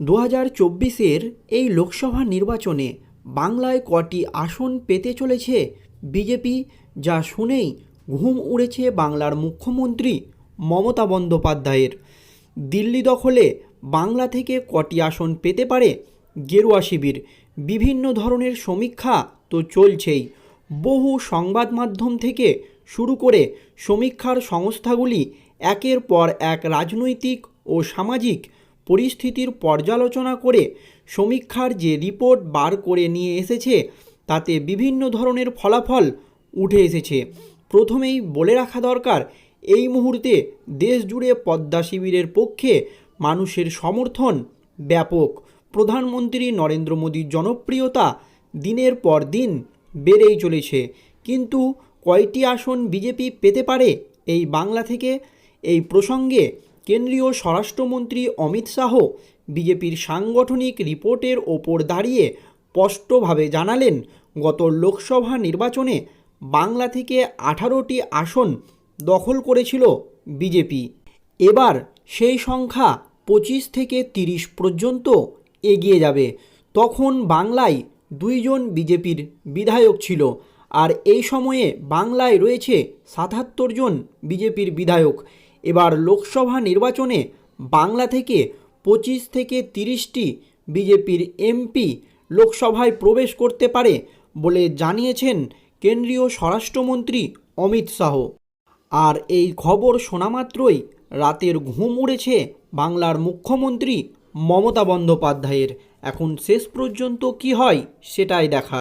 দু হাজার চব্বিশের এই লোকসভা নির্বাচনে বাংলায় কটি আসন পেতে চলেছে বিজেপি, যা শুনেই ঘুম উড়েছে বাংলার মুখ্যমন্ত্রী মমতা বন্দ্যোপাধ্যায়ের। দিল্লি দখলে বাংলা থেকে কটি আসন পেতে পারে গেরুয়া শিবির। বিভিন্ন ধরনের সমীক্ষা তো চলছেই। বহু সংবাদ মাধ্যম থেকে শুরু করে সমীক্ষার সংস্থাগুলি একের পর এক রাজনৈতিক ও সামাজিক পরিস্থিতির পর্যালোচনা করে সমীক্ষার যে রিপোর্ট বার করে নিয়ে এসেছে, তাতে বিভিন্ন ধরনের ফলাফল উঠে এসেছে। প্রথমেই বলে রাখা দরকার, এই মুহূর্তে দেশ জুড়ে পদ্মা শিবিরের পক্ষে মানুষের সমর্থন ব্যাপক। প্রধানমন্ত্রী নরেন্দ্র মোদীর জনপ্রিয়তা দিনের পর দিন বেড়েই চলেছে। কিন্তু কয়টি আসন বিজেপি পেতে পারে এই বাংলা থেকে? এই প্রসঙ্গে কেন্দ্রীয় স্বরাষ্ট্রমন্ত্রী অমিত শাহ বিজেপির সাংগঠনিক রিপোর্টের ওপর দাঁড়িয়ে স্পষ্টভাবে জানালেন, গত লোকসভা নির্বাচনে বাংলা থেকে আঠারোটি আসন দখল করেছিল বিজেপি। এবার সেই সংখ্যা পঁচিশ থেকে তিরিশ পর্যন্ত এগিয়ে যাবে। তখন বাংলায় দুইজন বিজেপির বিধায়ক ছিল আর এই সময়ে বাংলায় রয়েছে সাতাত্তর জন বিজেপির বিধায়ক। এবার লোকসভা নির্বাচনে বাংলা থেকে পঁচিশ থেকে তিরিশটি বিজেপির এমপি লোকসভায় প্রবেশ করতে পারে বলে জানিয়েছেন কেন্দ্রীয় স্বরাষ্ট্রমন্ত্রী অমিত শাহ। আর এই খবর শোনা মাত্রই রাতের ঘুম উড়েছে বাংলার মুখ্যমন্ত্রী মমতা বন্দ্যোপাধ্যায়ের। এখন শেষ পর্যন্ত কি হয় সেটাই দেখা